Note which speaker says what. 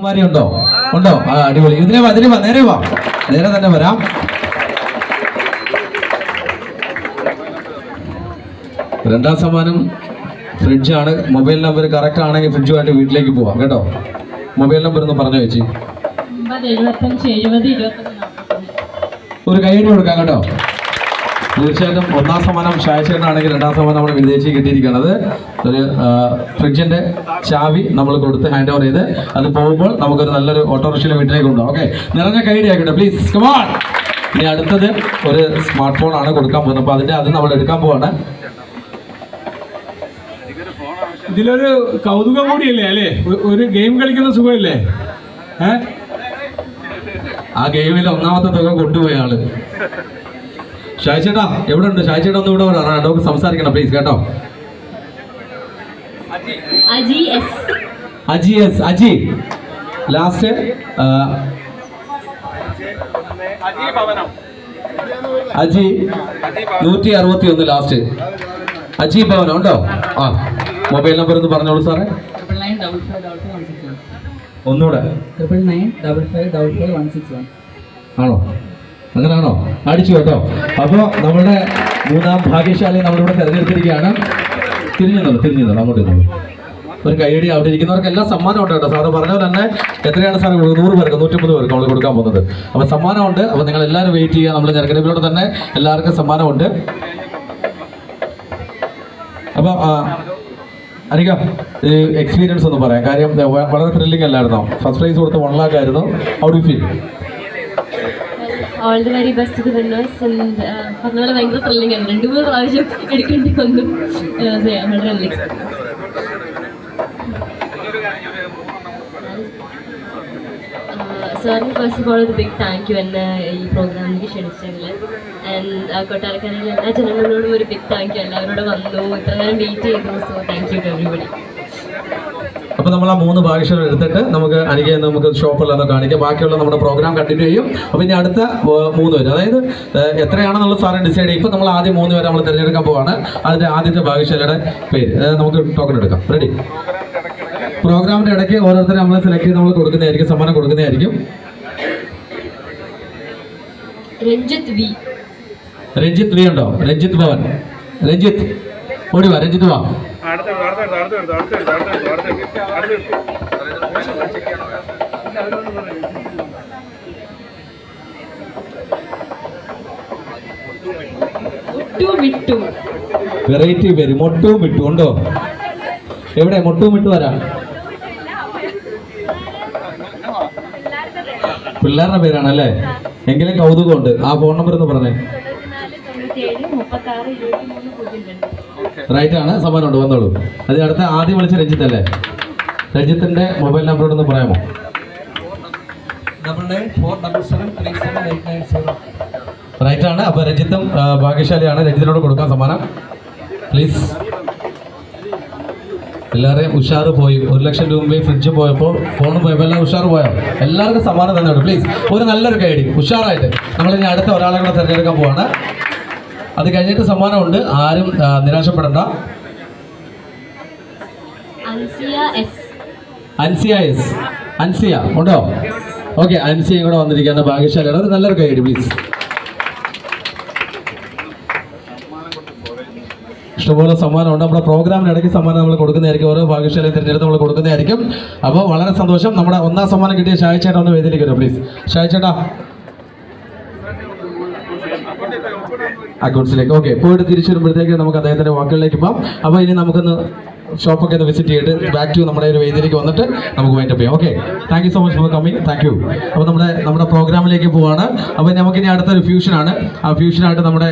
Speaker 1: കുമാരി ഉണ്ടോ? ഉണ്ടോ? ആ അടിപൊളി. ഇതിനെ വാ നേരെ വാ. നേരെ തന്നെ വരാം. രണ്ടാം സമ്മാനം ഫ്രിഡ്ജാണ് മൊബൈൽ നമ്പർ കറക്റ്റ് ആണെങ്കിൽ ഫ്രിഡ്ജുമായിട്ട് വീട്ടിലേക്ക് പോവാം. കേട്ടോ? മൊബൈൽ നമ്പർ ഒന്ന് പറഞ്ഞു വെച്ചി ഒരു കൈ കൊടുക്കാം കേട്ടോ. തീർച്ചയായിട്ടും ഒന്നാം സമ്മാനം ഷായച്ചേട്ടനാണെങ്കിൽ രണ്ടാം സമ്മാനം നമ്മുടെ വിദേശി കിട്ടിയിരിക്കുന്നത്. ഒരു ഫ്രിഡ്ജിന്റെ ഫ്രിഡ്ജിന്റെ ചാവി നമ്മൾ കൊടുത്ത് ഹാൻഡ് ഓവർ ചെയ്ത് അത് പോകുമ്പോൾ നമുക്കൊരു നല്ലൊരു ഓട്ടോറിക്ഷയിൽ വീട്ടിലേക്ക് കൊണ്ടുപോകാം. ഓക്കെ നിറഞ്ഞ കൈഡി ആക്കട്ടെ പ്ലീസ് കമാൺ ഇനി അടുത്തത് ഒരു സ്മാർട്ട് ഫോൺ ആണ് കൊടുക്കാൻ പോകുന്നത്. അപ്പോൾ അതിന്റെ അത് നമ്മൾ എടുക്കാൻ പോവാണ്.
Speaker 2: ഇതിലൊരു കൗതുകം കൂടിയല്ലേ അല്ലേ? ഒരു ഗെയിം കളിക്കുന്ന സുഖമല്ലേ?
Speaker 1: ആ ഗെയിമിൽ ഒന്നാമത്തെ തുക കൊണ്ടുപോയ ആൾ. ഷായ് ചേട്ടാ എവിടെ ഉണ്ട് ഷായിച്ചേട്ടാ ഒന്ന് ഇവിടെ വരാം. നമുക്ക് സംസാരിക്കണം പ്ലീസ് കേട്ടോ.
Speaker 3: അജി എസ്.
Speaker 1: അജി ലാസ്റ്റ് അജി. നൂറ്റി അറുപത്തി ഒന്ന് ലാസ്റ്റ് അജി ഭവനം ഉണ്ടോ? ആ മൊബൈൽ നമ്പർ ഒന്ന് പറഞ്ഞോളൂ സാറേ. ഒന്നുകൂടെ. ആണോ? അങ്ങനെയാണോ? അടിച്ചു കേട്ടോ. അപ്പോൾ നമ്മുടെ മൂന്നാം ഭാഗ്യശാലി നമ്മളിവിടെ തിരഞ്ഞെടുത്തിരിക്കുകയാണ്. തിരിഞ്ഞു നിന്നോളൂ തിരിഞ്ഞു നിന്നോളൂ അങ്ങോട്ട് ഒരു കൈയടി അവിടെ ഇരിക്കുന്നവർക്ക് എല്ലാ സമ്മാനം ഉണ്ട് കേട്ടോ. സാറ് പറഞ്ഞ തന്നെ എത്രയാണ് സാർ നൂറ് പേർക്ക് നൂറ്റമ്പത് പേർക്ക് നമ്മൾ കൊടുക്കാൻ പോകുന്നത്. അപ്പോൾ സമ്മാനമുണ്ട്. അപ്പോൾ നിങ്ങൾ എല്ലാവരും വെയിറ്റ് ചെയ്യുക. നമ്മൾ ഞെരക്കടിപ്പിലൂടെ തന്നെ എല്ലാവർക്കും സമ്മാനമുണ്ട്. അപ്പോൾ അനിക ഈ എക്സ്പീരിയൻസ് ഒന്ന് പറയാം. കാര്യം വളരെ ത്രില്ലിംഗ് അല്ലായിരുന്നോ? ഫസ്റ്റ് പ്രൈസ് കൊടുത്ത് വൺ ലാക്ക് ആയിരുന്നു. Out you feel
Speaker 3: all the very best to winners and പറഞ്ഞപോലെ ഭയങ്കര ത്രില്ലിംഗ് ആണ്. രണ്ട് മൂന്ന് പ്രാവശ്യം എടുക്കേണ്ടി വന്നു. Uh, വളരെ. സാറിന് ഫസ്റ്റ് ഓഫ് ഓൾ ഒരു ബിഗ് താങ്ക് യു എന്നെ ഈ പ്രോഗ്രാമിലേക്ക് ക്ഷണിച്ചതിൽ. ആൻഡ് കൊട്ടാരക്കരയിലെ എല്ലാ ജനങ്ങളോടും ഒരു ബിഗ് താങ്ക് യു എല്ലാവരോടും വന്നു. ഇത്ര നേരം വെയിറ്റ് ചെയ്തു. So thank you to everybody
Speaker 1: അപ്പൊ നമ്മൾ ആ മൂന്ന് ഭാഷകൾ എടുത്തിട്ട് നമുക്ക് അനികയെ നമുക്ക് ഷോപ്പിലൊന്ന് കാണിക്കാം. ബാക്കിയുള്ള നമ്മുടെ പ്രോഗ്രാം കണ്ടിന്യൂ ചെയ്യും. അപ്പോൾ ഇനി അടുത്ത മൂന്ന് പേര്. അതായത് എത്രയാണെന്നുള്ള സാറ് ഡിസൈഡ് ചെയ്യും. ഇപ്പൊ നമ്മൾ ആദ്യം മൂന്ന് പേരെ നമ്മൾ തിരഞ്ഞെടുക്കാൻ പോവാണ്. അതിന്റെ ആദ്യത്തെ ഭാഗ്യശാലയുടെ പേര്. നമുക്ക് ടോക്കൺ എടുക്കാം. റെഡി പ്രോഗ്രാമിന്റെ ഇടയ്ക്ക് ഓരോരുത്തരെ നമ്മൾ സെലക്ട് ചെയ്ത് നമ്മൾ കൊടുക്കുന്നതായിരിക്കും. സമ്മാനം കൊടുക്കുന്നതായിരിക്കും.
Speaker 3: രഞ്ജിത്ത് വി.
Speaker 1: രഞ്ജിത്ത് വി ഉണ്ടോ? രഞ്ജിത്ത് ഭവൻ. രഞ്ജിത്ത് ഓടി വാ രഞ്ജിത്ത് വാ. വെറൈറ്റി പേര് മൊട്ടും വിട്ടു. ഉണ്ടോ? എവിടെ? മൊട്ടും വിട്ടു വരാം പിള്ളേരുടെ പേരാണല്ലേ? എങ്കിലും കൗതുകമുണ്ട്. ആ ഫോൺ നമ്പർ ഒന്ന് പറഞ്ഞേ. റൈറ്റ് ആണ് സമ്മാനമുണ്ട് വന്നോളൂ. അത് അടുത്ത ആദ്യം വിളിച്ച രഞ്ജിത്ത് അല്ലേ രഞ്ജിത്തിന്റെ മൊബൈൽ നമ്പർ ഒന്ന് പറയാമോ റൈറ്റ് ആണ് അപ്പൊ രഞ്ജിത്തും ഭാഗ്യശാലിയാണ് രഞ്ജിത്തിനോട് കൊടുക്കാൻ സമ്മാനം. പ്ലീസ് എല്ലാവരെയും ഉഷാറ് പോയി. ഒരു ലക്ഷം രൂപ ഫ്രിഡ്ജ് പോയപ്പോൾ ഫോൺ പോയപ്പോൾ എല്ലാം ഉഷാറ് പോയോ? എല്ലാവർക്കും സമ്മാനം തന്നെയുണ്ട്. പ്ലീസ് ഒരു നല്ലൊരു കൈഡി ഉഷാറായിട്ട്. നമ്മളിനി ഇനി അടുത്ത ഒരാളെ കൂടെ തിരഞ്ഞെടുക്കാൻ പോവാണ്. അത് കഴിഞ്ഞിട്ട് സമ്മാനമുണ്ട്. ആരും നിരാശപ്പെടണ്ട.
Speaker 3: അൻസിയ എസ്.
Speaker 1: അൻസിയ ഉണ്ടോ? ഓക്കെ അൻസിയ കൂടെ വന്നിരിക്കുകയാണ്. ഭാഗ്യശാലിയാണ്. ഒരു നല്ലൊരു കൈഡി പ്ലീസ് ഇഷ്ടംപോലെ സമ്മാനമുണ്ട്. നമ്മുടെ പ്രോഗ്രാമിന് ഇടയ്ക്ക് സമ്മാനം നമ്മൾ കൊടുക്കുന്നതായിരിക്കും. ഓരോ ഭാഗ്യശാലയും തിരഞ്ഞെടുത്ത് നമ്മൾ കൊടുക്കുന്നതായിരിക്കും. അപ്പോൾ വളരെ സന്തോഷം. നമ്മുടെ ഒന്നാം സമ്മാനം കിട്ടിയ ഷായ് ഒന്ന് വേദിയിലേക്ക് വരും പ്ലീസ് ഷായ് ചേട്ടാ അക്കൗണ്ട്സിലേക്ക്. ഓക്കെ പോയിട്ട് തിരിച്ചു വരുമ്പോഴത്തേക്ക് നമുക്ക് അദ്ദേഹത്തിന്റെ വാക്കുകളിലേക്ക് പോകാം. അപ്പോൾ ഇനി നമുക്കൊന്ന് ഷോപ്പൊക്കെ ഒന്ന് വിസിറ്റ് ചെയ്തിട്ട് ബാക്ക് ടു നമ്മുടെ ഒരു വേദിയിലേക്ക് വന്നിട്ട് നമുക്ക് വൈൻഡപ്പ് ചെയ്യാം. Okay thank you so much for coming thank you അപ്പോൾ നമ്മുടെ നമ്മുടെ പ്രോഗ്രാമിലേക്ക് പോവാണ്. അപ്പോൾ നമുക്കിനി അടുത്തൊരു ഫ്യൂഷനാണ് ആ ഫ്യൂഷനായിട്ട് നമ്മുടെ